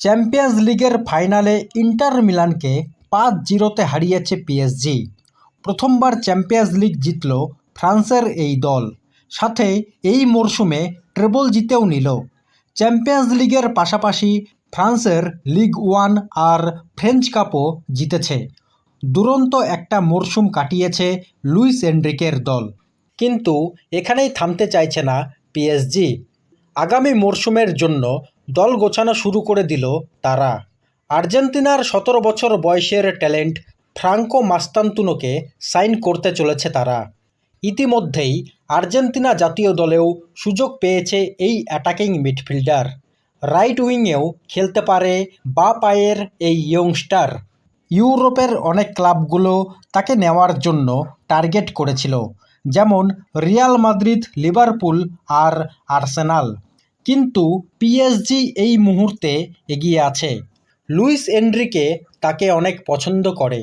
Champions লিগের ফাইনালে inter মিলানকে পাঁচ জিরোতে হারিয়েছে পিএসজি প্রথমবার চ্যাম্পিয়ন্স লিগ জিতল ফ্রান্সের এই দল। সাথে এই মরশুমে ট্রেবল জিতেও নিল। চ্যাম্পিয়ন্স লিগের পাশাপাশি ফ্রান্সের লিগ ওয়ান আর ফ্রেঞ্চ কাপও জিতেছে। দুরন্ত একটা মরশুম কাটিয়েছে লুইস এন্ড্রিকের দল। কিন্তু এখানেই থামতে চাইছে না পিএসজি আগামী মরশুমের জন্য দল গোছানো শুরু করে দিল তারা। আর্জেন্টিনার সতেরো বছর বয়সের ট্যালেন্ট ফ্রাঙ্কো মাস্তান্তুনোকে সাইন করতে চলেছে তারা। ইতিমধ্যেই আর্জেন্টিনা জাতীয় দলেও সুযোগ পেয়েছে এই অ্যাটাকিং মিডফিল্ডার। রাইট উইংয়েও খেলতে পারে বা পায়ের এই ইয়ংস্টার। ইউরোপের অনেক ক্লাবগুলো তাকে নেওয়ার জন্য টার্গেট করেছিল, যেমন রিয়াল মাদ্রিদ, লিভারপুল আর আর্সেনাল। কিন্তু পিএসজি এই মুহূর্তে এগিয়ে আছে। লুইস এনরিকে তাকে অনেক পছন্দ করে।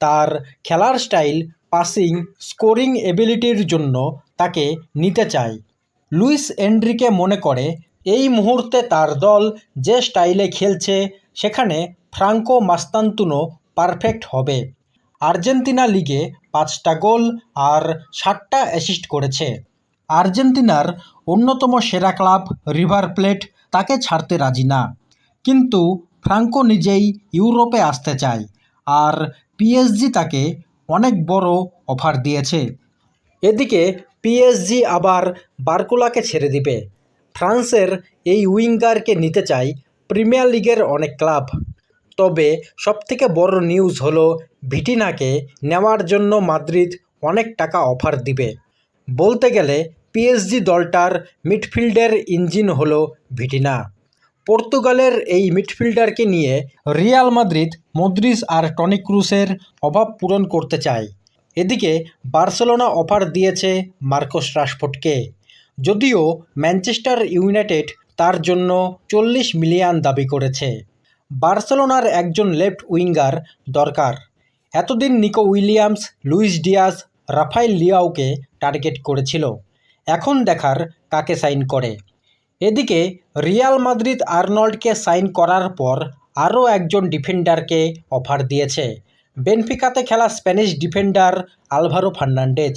তার খেলার স্টাইল, পাসিং, স্কোরিং এবিলিটির জন্য তাকে নিতে চায়। লুইস এনরিকে মনে করে, এই মুহূর্তে তার দল যে স্টাইলে খেলছে, সেখানে ফ্রাঙ্কো মাস্তান্তুনো পারফেক্ট হবে। আর্জেন্টিনা লিগে পাঁচটা গোল আর ষাটটা অ্যাসিস্ট করেছে। আর্জেন্টিনার অন্যতম সেরা ক্লাব রিভার প্লেট তাকে ছাড়তে রাজি না। কিন্তু ফ্রাঙ্কো নিজেই ইউরোপে আসতে চায় আর পিএসজি তাকে অনেক বড় অফার দিয়েছে। এদিকে পিএসজি আবার বার্কুলাকে ছেড়ে দিবে। ফ্রান্সের এই উইঙ্গারকে নিতে চায় প্রিমিয়ার লিগের অনেক ক্লাব। তবে সবথেকে বড় নিউজ হলো ভিটিনাকে নেওয়ার জন্য মাদ্রিদ অনেক টাকা অফার দিবে। বলতে গেলে পিএসজি দলটার মিডফিল্ডের ইঞ্জিন হলো ভিটিনা। পর্তুগালের এই মিডফিল্ডারকে নিয়ে রিয়াল মাদ্রিদ, মদ্রিস আর টনি ক্রুসের অভাব পূরণ করতে চায়। এদিকে বার্সেলোনা অফার দিয়েছে মার্কোস রাশফোর্ডকে। যদিও ম্যানচেস্টার ইউনাইটেড তার জন্য চল্লিশ মিলিয়ন দাবি করেছে। বার্সেলোনার একজন লেফট উইঙ্গার দরকার। এতদিন Nico Williams, Luis Diaz Rafael লিয়াওকে target করেছিল। এখন দেখার কাকে সাইন করে। এদিকে রিয়াল মাদ্রিদ আর্নল্ডকে সাইন করার পর আরও একজন ডিফেন্ডারকে অফার দিয়েছে। বেনফিকাতে খেলা Spanish defender Alvaro Fernandez.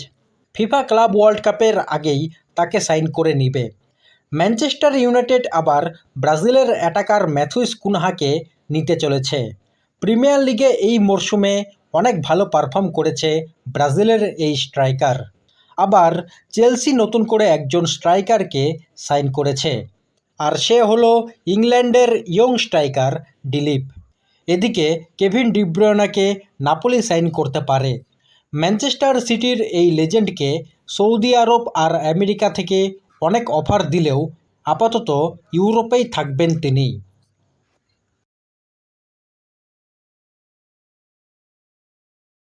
FIFA club world কাপের আগেই তাকে সাইন করে নিবে। ম্যানচেস্টার ইউনাইটেড আবার ব্রাজিলের অ্যাটাকার ম্যাথুইস কুনহাকে নিতে চলেছে। প্রিমিয়ার লিগে এই মরশুমে অনেক ভালো পারফর্ম করেছে ব্রাজিলের এই স্ট্রাইকার আবার চেলসি নতুন করে একজন স্ট্রাইকারকে সাইন করেছে। আর সে হলো ইংল্যান্ডের ইয়ং স্ট্রাইকার ডিলিপ এদিকে কেভিন ডিব্রয়নাকে নাপোলি সাইন করতে পারে। ম্যানচেস্টার সিটির এই লেজেন্ডকে সৌদি আরব আর আমেরিকা থেকে অনেক অফার দিলেও আপাতত ইউরোপেই থাকবেন তিনি।